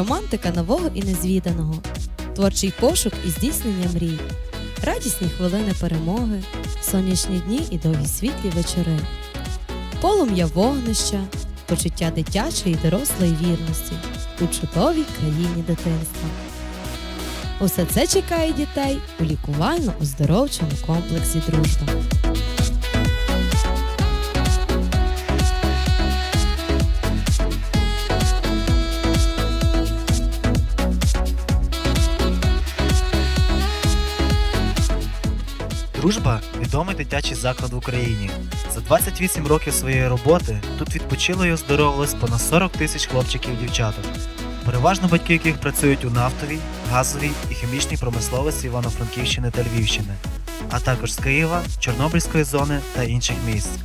романтика нового і незвіданого, творчий пошук і здійснення мрій, радісні хвилини перемоги, сонячні дні і довгі світлі вечори, полум'я вогнища, почуття дитячої і дорослої вірності у чудовій країні дитинства. Усе це чекає дітей у лікувально-оздоровчому комплексі Дружба. Дружба відомий дитячий заклад в Україні. За 28 років своєї роботи тут відпочило і оздоровилось понад 40 тисяч хлопчиків і дівчаток, переважно батьки яких працюють у нафтовій, газовій і хімічній промисловості Івано-Франківщини та Львівщини, а також з Києва, Чорнобильської зони та інших місць.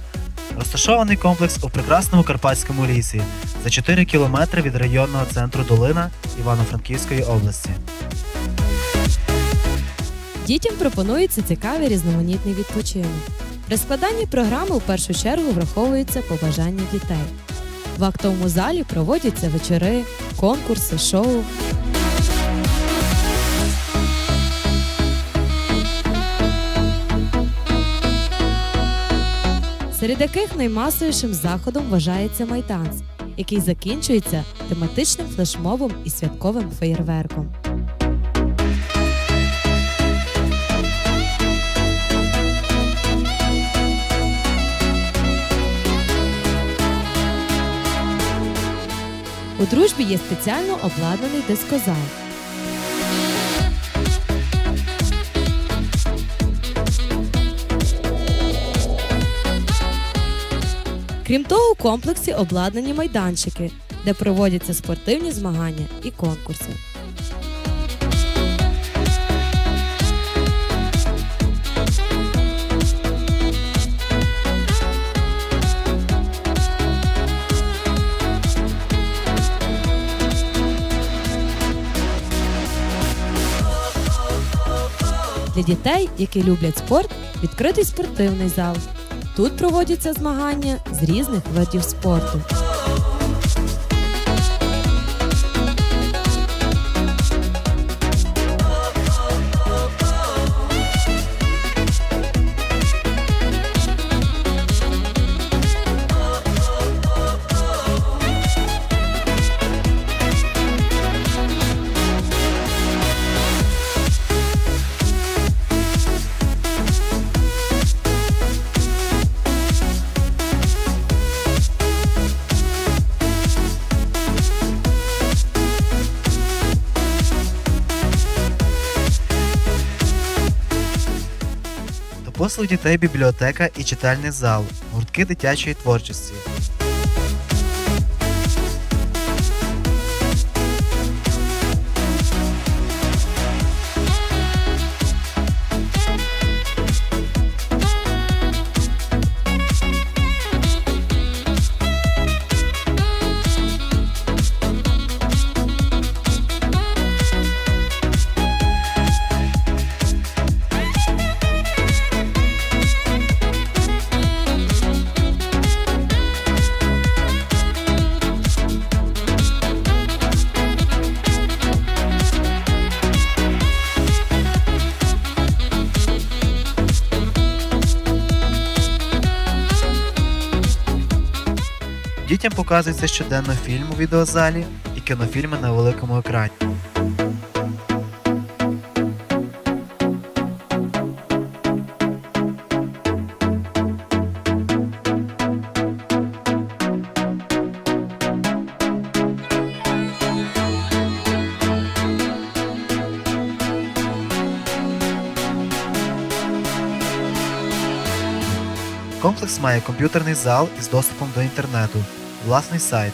Розташований комплекс у прекрасному Карпатському лісі за 4 кілометри від районного центру Долина Івано-Франківської області. Дітям пропонується цікавий різноманітний відпочинок. При складанні програми у першу чергу враховуються побажання дітей. В актовому залі проводяться вечори, конкурси, шоу. Серед яких наймасовішим заходом вважається майданс, який закінчується тематичним флешмобом і святковим феєрверком. У дружбі є спеціально обладнаний дискозал. Крім того, у комплексі обладнані майданчики, де проводяться спортивні змагання і конкурси. Для дітей, які люблять спорт, відкритий спортивний зал. Тут проводяться змагання з різних видів спорту. Послуг дітей бібліотека і читальний зал, гуртки дитячої творчості. Дітям показується щоденно фільм у відеозалі і кінофільми на великому екрані. Комплекс має комп'ютерний зал із доступом до інтернету, власний сайт.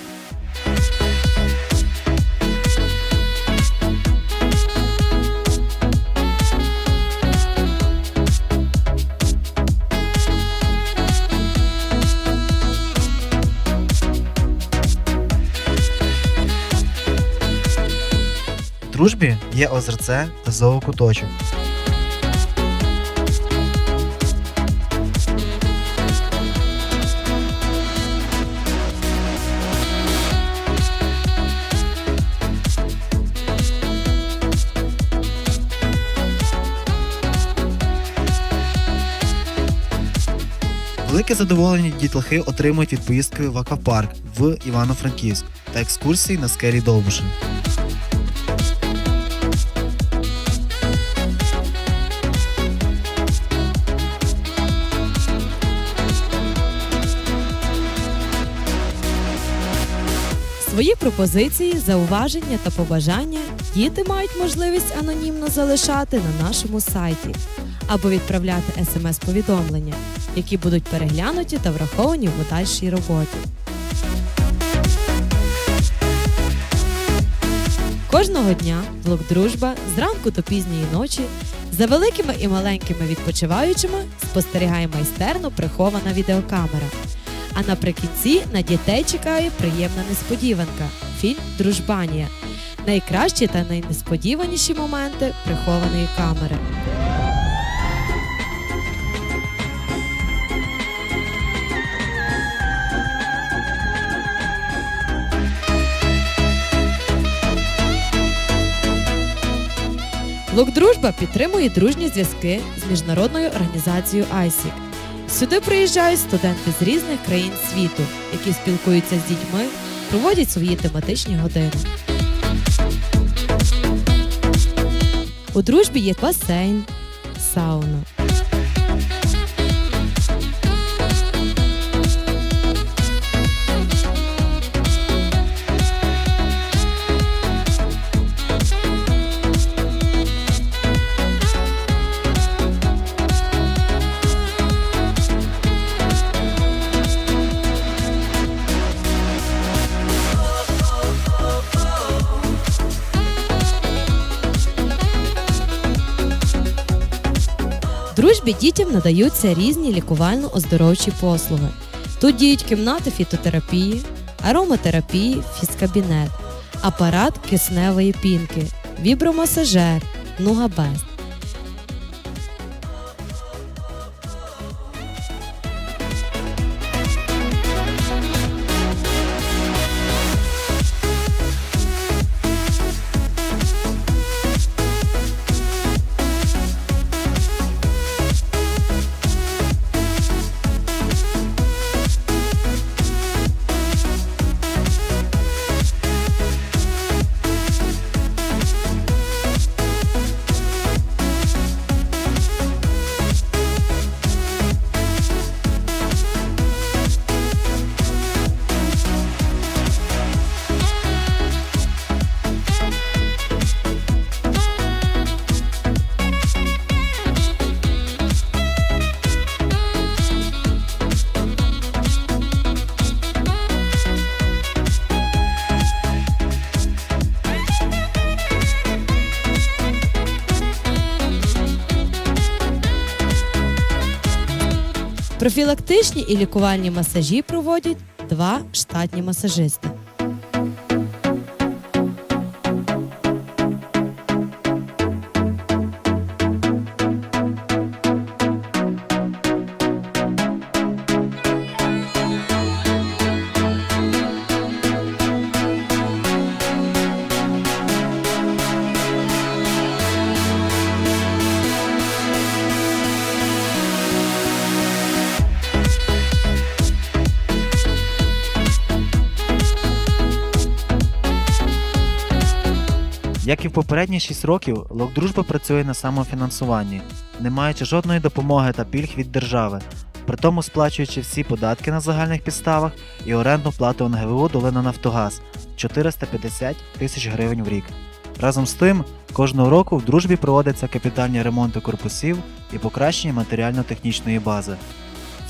Дружбі є озерце та зоокуточок. Велике задоволення дітлахи отримують від поїздки в аквапарк в Івано-Франківськ та екскурсії на скелі Довбуша. Свої пропозиції, зауваження та побажання діти мають можливість анонімно залишати на нашому сайті або відправляти смс-повідомлення, які будуть переглянуті та враховані в подальшій роботі. Кожного дня блок Дружба зранку до пізньої ночі за великими і маленькими відпочиваючими спостерігає майстерно прихована відеокамера. А наприкінці на дітей чекає приємна несподіванка фільм Дружбанія. Найкращі та найнесподіваніші моменти прихованої камери. Блок Дружба підтримує дружні зв'язки з міжнародною організацією ISIC. Сюди приїжджають студенти з різних країн світу, які спілкуються з дітьми, проводять свої тематичні години. У дружбі є басейн, сауна. Дружбі дітям надаються різні лікувально-оздоровчі послуги. Тут діють кімнати фітотерапії, ароматерапії, фізкабінет, апарат кисневої пінки, вібромасажер, нугабест. Профілактичні і лікувальні масажі проводять два штатні масажисти. Попередні 6 років, Лок Дружба працює на самофінансуванні, не маючи жодної допомоги та пільг від держави, при тому сплачуючи всі податки на загальних підставах і орендну плату НГВУ Долина Нафтогаз 450 тисяч гривень в рік. Разом з тим, кожного року в дружбі проводяться капітальні ремонти корпусів і покращення матеріально-технічної бази.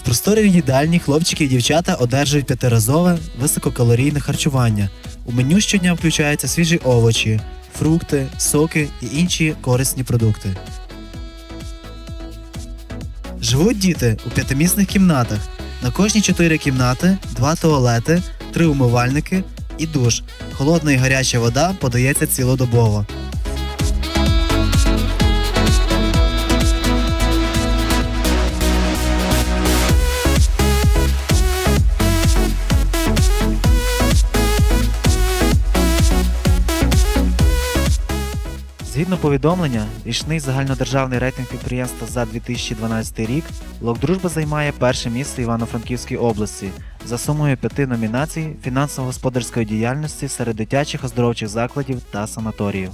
В просторі їдальні хлопчики і дівчата одержують п'ятиразове висококалорійне харчування. У меню щодня включаються свіжі овочі, фрукти, соки і інші корисні продукти. Живуть діти у п'ятимісних кімнатах. На кожні чотири кімнати, два туалети, три умивальники і душ. Холодна і гаряча вода подається цілодобово. Згідно повідомлення, річний загальнодержавний рейтинг підприємства за 2012 рік Лок Дружба займає перше місце Івано-Франківській області за сумою п'яти номінацій фінансово-господарської діяльності серед дитячих оздоровчих закладів та санаторіїв.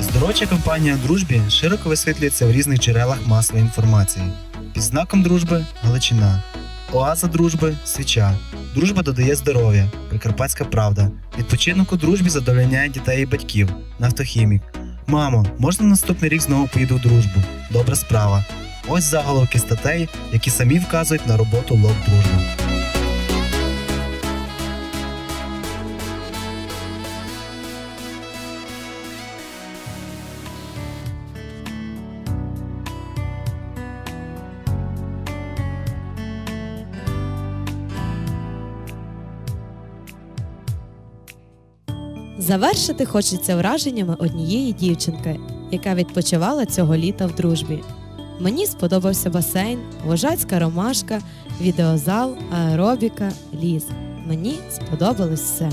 Оздоровча компанія Дружбі широко висвітлюється в різних джерелах масової інформації. Під знаком дружби Галичина, Оаза дружби свіча. Дружба додає здоров'я, Прикарпатська правда. Відпочинок у дружбі задовольняє дітей і батьків. Нафтохімік. Мамо, можна наступний рік знову поїду в дружбу? Добра справа. Ось заголовки статей, які самі вказують на роботу лоб дружби. Завершити хочеться враженнями однієї дівчинки, яка відпочивала цього літа в дружбі. Мені сподобався басейн, вожацька ромашка, відеозал, аеробіка, ліс. Мені сподобалось все.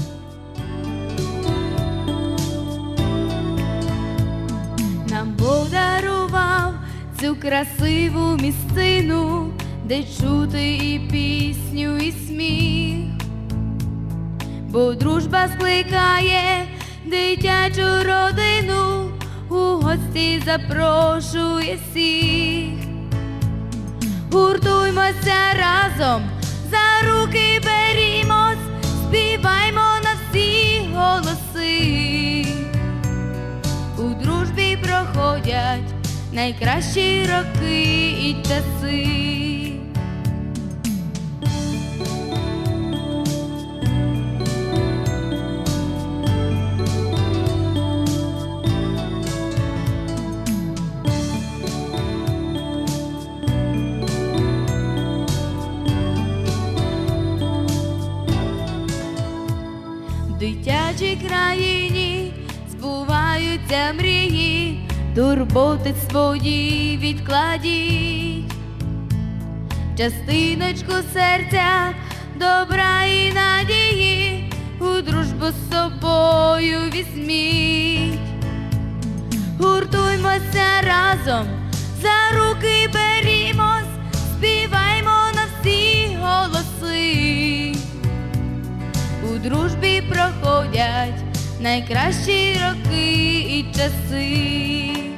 Нам Бог дарував цю красиву місцину, де чути і пісню, і сміх, бо дружба скликає дитячу родину, у гості запрошує всіх. Гуртуймося разом, за руки берімось, співаймо на всі голоси. У дружбі проходять найкращі роки і часи. Збуваються мрії, турботи свої відкладіть, частиночку серця, добра і надії, у дружбу з собою візьміть. Гуртуймося разом, за руки берімось, співаймо на всі голоси. У дружбі проходять найкращі роки і часи.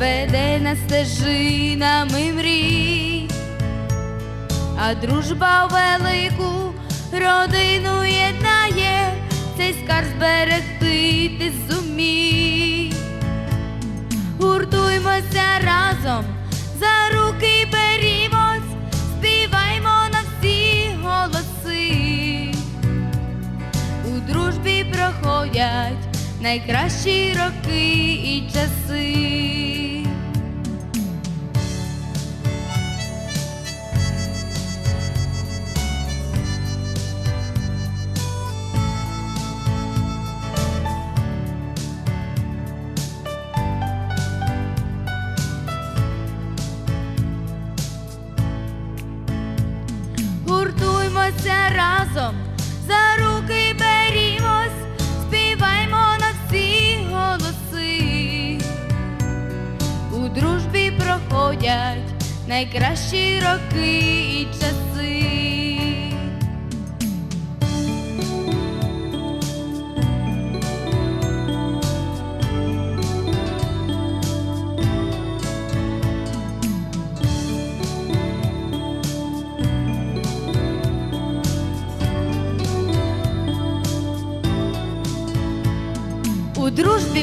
Веде нас стежинами мрій, а дружба велику родину єднає, цей скарб зберегти ти зумій. Гуртуймося разом, за руки берімось, співаймо на всі голоси. У дружбі проходять найкращі роки і часи. Гуртуймося разом, за руки берімось, співаймо на всі голоси. У дружбі проходять найкращі роки і часи.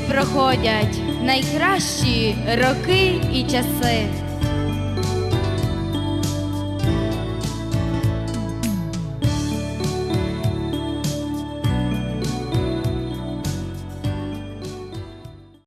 Проходять найкращі роки і часи.